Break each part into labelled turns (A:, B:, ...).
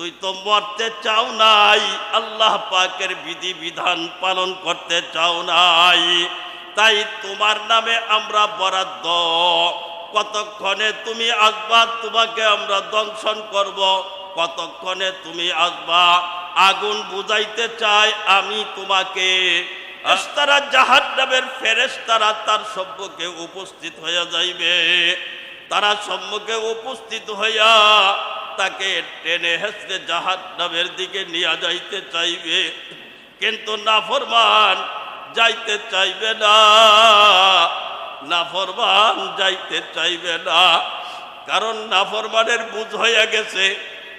A: তুই তো মরতে চাও নাই, আল্লাহ পাকের বিধি বিধান পালন করতে চাও নাই। তাই তোমার নামে আমরা বরাদ্দ। কতক্ষণে তুমি আসবা, তোমাকে আমরা দংশন করব। কতক্ষণে তুমি আসবা, আগুন বুঝাইতে চাই আমি তোমাকে। তারা জাহাজ নামের ফেরেস তারা তার সম্মুখে উপস্থিত হইয়া যাইবে। তারা সম্মুখে উপস্থিত হইয়া তাকে টেনে হেসড়ে জাহাজ নামের দিকে নিয়ে যাইতে চাইবে। কিন্তু নাফরমান যাইতে চাইবে না। নাফরমান যাইতে চাইবে না। কারণ নাফরমানের বুঝ হইয়া গেছে,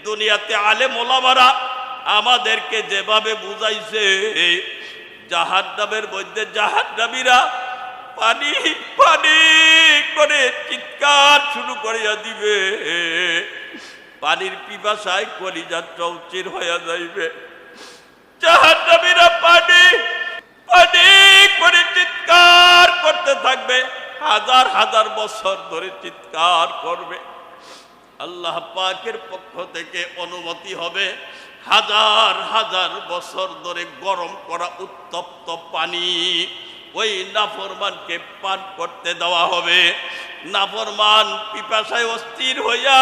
A: দুনিয়াতে আলে মোলামারা আমাদেরকে যেভাবে বুঝাইছে জাহাজ নামের মধ্যে জাহাজ নামীরা পানি পানি করে চিৎকার শুরু করিয়া দিবে। পানির পিপাসায় কলিজা চৌচির হইয়া যাইবে। জাহান্নামীরা পানি পানি করে চিৎকার করতে থাকবে। হাজার হাজার বছর ধরে চিৎকার করবে। আল্লাহ পাকের পক্ষ থেকে অনুমতি হবে, হাজার হাজার বছর ধরে গরম করা উত্তপ্ত পানি ওই নাফরমানকে পান করতে দেওয়া হবে। নাফরমান পিপাসায় অস্থির হইয়া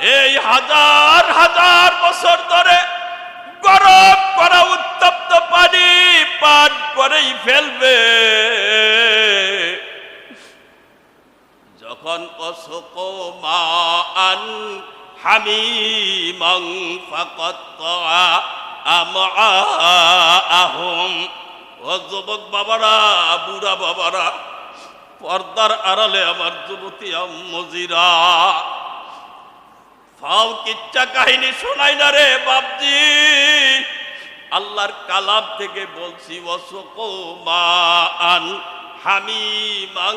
A: এই হাজার হাজার বছর ধরে গরম করা উত্তপ্ত পানি পান করেই ফেলবে। যখন অশোক মান হামিমং ফাকত আহম ও যুবক বাবারা, বুড়া বাবারা, পর্দার আড়ালে আমার যুবতী মজিরা ফাও কিচ্ছা কাহিনী শোনাই না রে বাপজি। আল্লাহর কালাম থেকে বলছি অশোক মান হামিমাং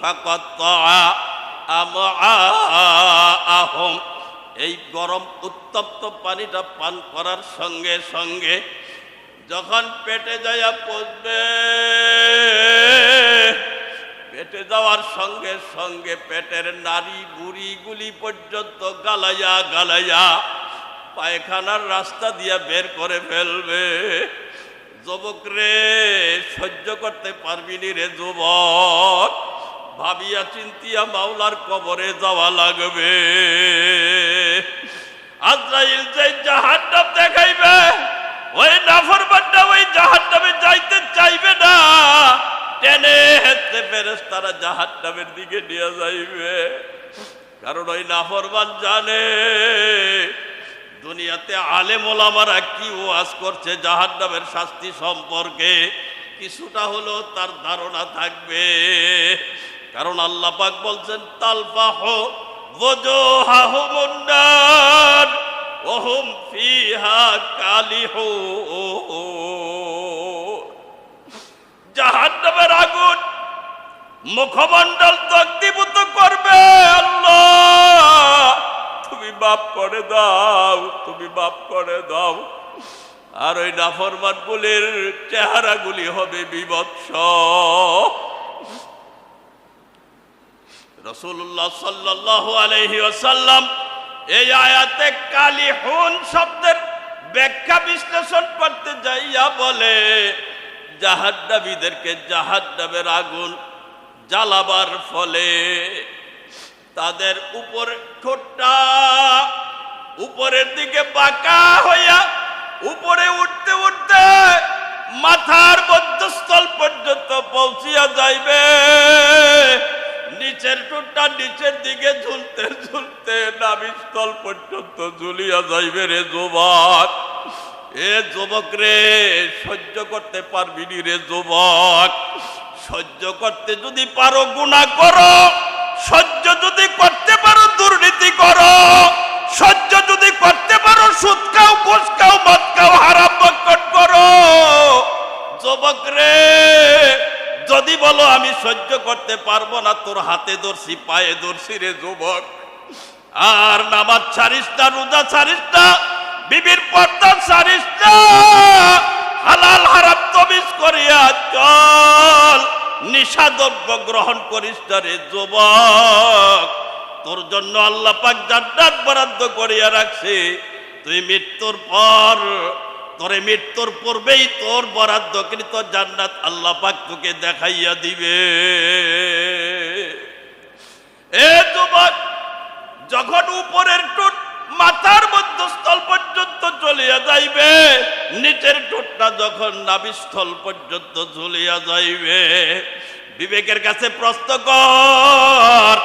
A: ফাকত আহম এই গরম উত্তপ্ত পানিটা পান করার সঙ্গে সঙ্গে যখন পেটে যাইয়া পচবে পেটে যাওয়ার সঙ্গে সঙ্গে পেটের নারী বুড়িগুলি পর্যন্ত গালাইয়া গালাইয়া পায়খানার রাস্তা দিয়া বের করে ফেলবে। যুবক রে, সহ্য করতে পারবি নি রে যুবক। ভাবিয়া চিন্তিয়া মাওলার কবরে যাওয়া লাগবে। আজরাইল যে জাহান্নাম হেঁচতে ফেরেস তারা জাহান্নামের দিকে নিয়ে যাইবে। কারণ ওই নাফরমান জানে, দুনিয়াতে আলেম ওলামারা কি ওয়াজ করছে, জাহান্নামের শাস্তি সম্পর্কে কিছুটা হলো তার ধারণা থাকবে। কারণ আল্লাহ পাক বলছেন, তালফাহ ফিহা কালিহুন জাহান্নামের আগুন মুখমণ্ডল দগ্ধীভূত করবে, আল্লাহ। তুমি বাপ করে দাও, তুমি বাপ করে দাও। আর ওই নাফরমান গুলির চেহারাগুলি হবে বিভৎস রসুল্লাহ সাল্লাহ আলহি আসাল্লাম এই আয়াতে কালি হুন শব্দের ব্যাখ্যা বিশ্লেষণ করতে যাইয়া বলে জাহান্নাবীদেরকে জাহান্নামের আগুন জ্বালাবার ফলে তাদের উপর ঠোঁটটা উপরের দিকে বাঁকা হইয়া উপরে উঠতে উঠতে মাথার মধ্যস্থল পর্যন্ত পৌঁছিয়া যাইবে। নিচের ঠোঁটটা নিচের দিকে ঝুলতে ঝুলতে নাভিস্থল পর্যন্ত ঝুলিয়া যাইবে রে যুবক। এ যুবক রে, সহ্য করতে পারবিনি রে যুবক। সহ্য করতে যদি পারো গুণা করো। সহ্য যদি করতে পারো, দুর্নীতি করো। সহ্য যদি করতে পারো, সুদ খাও ঘুষ খাও মদ খাও, হারাম করো। যুবক রে, যদি বলো আমি সহ্য করতে পারব না, তোর হাতে ধরছি, পায়ে ধরছি রে যুবক। আর নামাজ ছাড়িস না, রোজা ছাড়িস না, বিবির পর্দা ছাড়িস না। হালাল হারাম তমিজ করিয়া চল। নিষাদ্রব্য গ্রহণ করিস রে যুবক। তোর জন্য আল্লাহ পাক জান্নাত বরাদ্দ করিয়া রাখছে। তুই মৃত্যুর পর, তোরে মৃত্যুর পূর্বেই তোর বরাদ্দকৃত জান্নাত আল্লাহ পাক তোকে দেখাইয়া দিবে এ যুবক যখন উপরের টুট মাথার মধ্যস্থল পর্যন্ত চলিয়া যাইবে নিচের যখন নাভিস্থল পর্যন্ত ঝুলিয়া যাইবে, বিবেকের কাছে প্রশ্ন কর,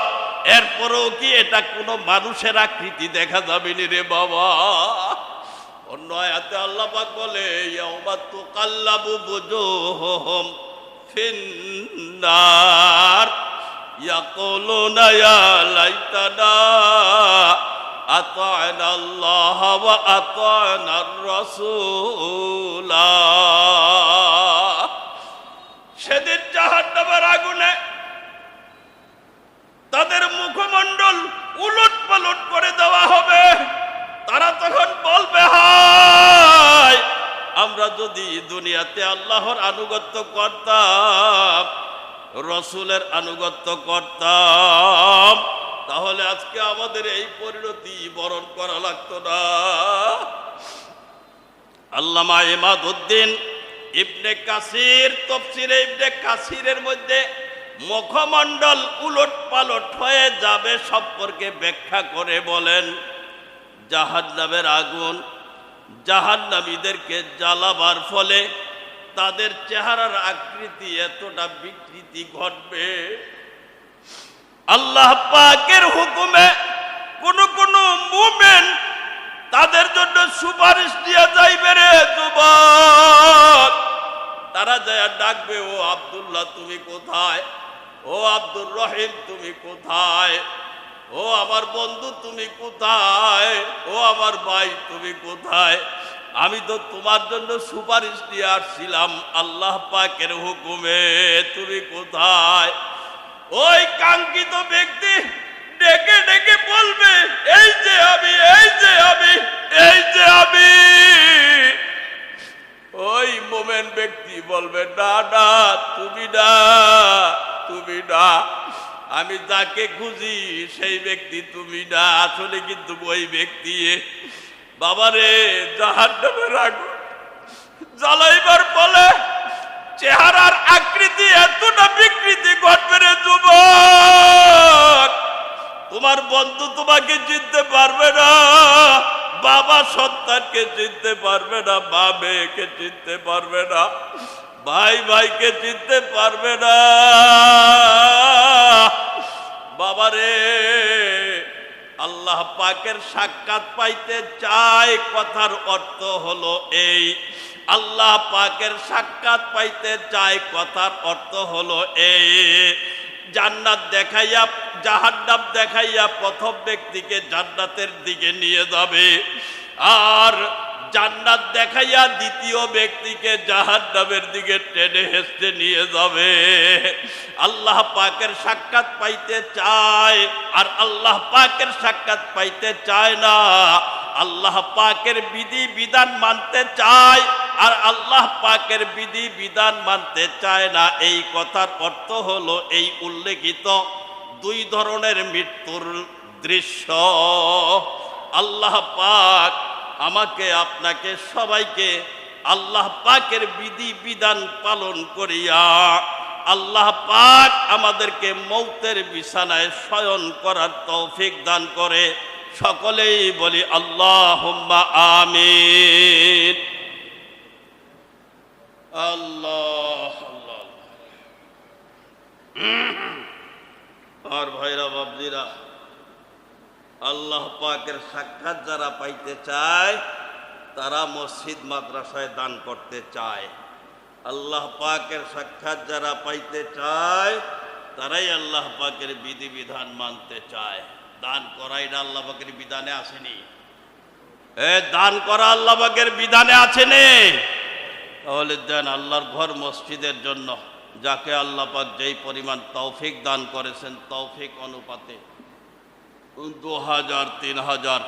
A: এরপরেও কি এটা কোনো মানুষের আকৃতি দেখা যাবে নি রে বাবা? অন্য আয়াতে আল্লাহ বলে, ইয়াউমা তুকাল্লাবু বুজুহুম ফিন্নার, ইয়াকুলুনা ইয়া লাইতানা আল্লাহ ওয়া আতা'না রাসূলা সেদিন জাহান্নামের আগুনে তাদের মুখমণ্ডল উলট পালট করে দেওয়া হবে। তারা তখন বলবে, হায়, আমরা যদি দুনিয়াতে আল্লাহর আনুগত্য করতাম, রসুলের আনুগত্য করতাম তাহলে আজকে আমাদের এই পরিণতি বরণ করা লাগতো না। আল্লামা ইমাদ উদ্দিন ইবনে কাসির তফসিরে ইবনে কাসিরের মধ্যে মুখমণ্ডল উলট পালট হয়ে যাবে সম্পর্কে ব্যাখ্যা করে বলেন, জাহান্নামের আগুন জাহান্নামীদেরকে জ্বালাবার ফলে তাদের চেহারার আকৃতি এতটা বিকৃতি ঘটবে। আল্লাহ পাকের হুকুমে কোন কোন মুমেন্ট তাদের জন্য সুপারিশ দিয়া যাইবে রে যুবক। তারা যায় ডাকবে, ও আব্দুল্লাহ, তুমি কোথায়? ও আব্দুর রহিম, তুমি কোথায়? ও আমার বন্ধু, তুমি কোথায়? ও আমার ভাই, তুমি কোথায়? আমি তো তোমার জন্য সুপারিশ দিয়ে আসছিলাম, আল্লাহ পাকের হুকুমে তুমি কোথায়? ওই কাঙ্ক্ষিত ব্যক্তি ডেকে ডেকে বলবে, এই যে আমি, এই যে আমি, এই যে আমি। ওই মোমেন ব্যক্তি বলবে, না না, তুমি না তুমি না, আমি যাকে খুঁজি সেই ব্যক্তি তুমি না। আসলে কিন্তু ওই ব্যক্তি, বাবারে জাহার নামের আগুন জ্বালাইবার ফলে চেহারার আকৃতি এতটা বিকৃতি বন্ধু তোমাকে চিনতে পারবে না। বাবা সন্তানকে চিনতে পারবে না, মা মেয়েকে চিনতে পারবে না, ভাই ভাইকে চিনতে পারবে না। বাবারে আল্লাহ পাকের সাক্ষাৎ পাইতে চাই, কথার অর্থ হলো এই। আল্লাহ পাকের সাক্ষাৎ পাইতে চাই, কথার অর্থ হলো এই। জান্নাত দেখাইয়া জাহান্নাম দেখাইয়া প্রথম ব্যক্তিকে জান্নাতের দিকে নিয়ে যাবে। আর জান্নাত দেখাইয়া দ্বিতীয় ব্যক্তিকে জাহান্নামের দিকে টেনে হেসতে নিয়ে যাবে। আল্লাহ পাকের সাক্ষাৎ পাইতে চায়, আর আল্লাহ পাকের সাক্ষাৎ পাইতে চায় না। আল্লাহ পাকের বিধি বিধান মানতে চায়, আর আল্লাহ পাকের বিধি বিধান মানতে চায় না। এই কথার অর্থ হলো এই উল্লেখিত দুই ধরনের মৃত্যুর দৃশ্য। আল্লাহ পাক আমাকে, আপনাকে, সবাইকে আল্লাহ পাকের বিধি বিধান পালন করিয়া আল্লাহ পাক আমাদেরকে মৌতের বিছানায় শয়ন করার তৌফিক দান করে। সকলেই বলি আল্লাহ আমিন। আল্লাহ আল্লাহ। আর ভাইরা বাবজিরা আল্লাহ পাকের সাক্ষাৎ যারা পাইতে চায়, তারা মসজিদ মাদ্রাসায় দান করতে চায়। আল্লাহ পাকের সাক্ষাৎ যারা পাইতে চায়, তারাই আল্লাহ পাকের বিধিবিধান মানতে চায়। দান করা এটা আল্লাহ পাকের বিধানে আসেনি। এ, দান করা আল্লাহ পাকের বিধানে আসেনি। তাহলে দেন আল্লাহর ঘর মসজিদের জন্য। যাকে আল্লাহ পাক যেই পরিমাণ তৌফিক দান করেছেন তৌফিক অনুপাতে দু হাজার তিন হাজার